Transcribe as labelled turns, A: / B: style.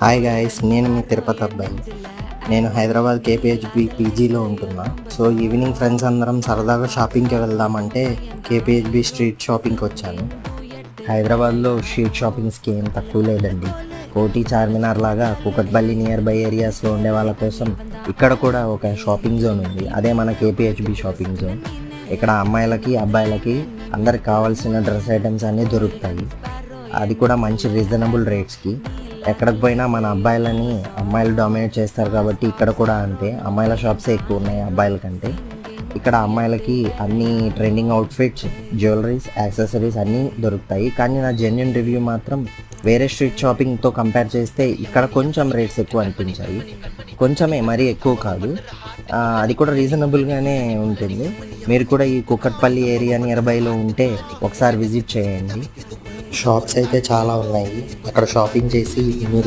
A: Hi guys నేను మీ తిరుపతి అబ్బాయి. నేను హైదరాబాద్ కేపీహెచ్బి పీజీలో ఉంటున్నా. సో ఈవినింగ్ ఫ్రెండ్స్ అందరం సరదాగా షాపింగ్కి వెళ్దామంటే కేపీహెచ్బి స్ట్రీట్ షాపింగ్కి వచ్చాను. హైదరాబాద్లో స్ట్రీట్ షాపింగ్స్కి ఏం తక్కువ లేదండి. కోటి చార్మినార్ లాగా కుకట్పల్లి నియర్ బై ఏరియాస్లో ఉండే వాళ్ళ కోసం ఇక్కడ కూడా ఒక షాపింగ్ జోన్ ఉంది. అదే మన కేపీహెచ్బి షాపింగ్ జోన్. ఇక్కడ అమ్మాయిలకి అబ్బాయిలకి అందరికి కావాల్సిన డ్రెస్ ఐటమ్స్ అన్నీ దొరుకుతాయి. అది కూడా మంచి రీజనబుల్ రేట్స్కి ఎక్కడికి పోయినా మన అబ్బాయిలని అమ్మాయిలు డామినేట్ చేస్తారు కాబట్టి ఇక్కడ కూడా అంతే. అమ్మాయిల షాప్సే ఎక్కువ ఉన్నాయి అబ్బాయిల కంటే. ఇక్కడ అమ్మాయిలకి అన్ని ట్రెండింగ్ అవుట్ఫిట్స్ జ్యువెలరీస్ యాక్సెసరీస్ అన్నీ దొరుకుతాయి. కానీ నా జెన్యున్ రివ్యూ మాత్రం వేరే స్ట్రీట్ షాపింగ్తో కంపేర్ చేస్తే ఇక్కడ కొంచెం రేట్స్ ఎక్కువ అనిపించాయి. కొంచెమే మరీ ఎక్కువ కాదు. అది కూడా రీజనబుల్గానే ఉంటుంది. మీరు కూడా ఈ కుక్కట్పల్లి ఏరియా నియర్బైలో ఉంటే ఒకసారి విజిట్ చేయండి. షాప్స్ అయితే చాలా ఉన్నాయి. అక్కడ షాపింగ్ చేసి మీరు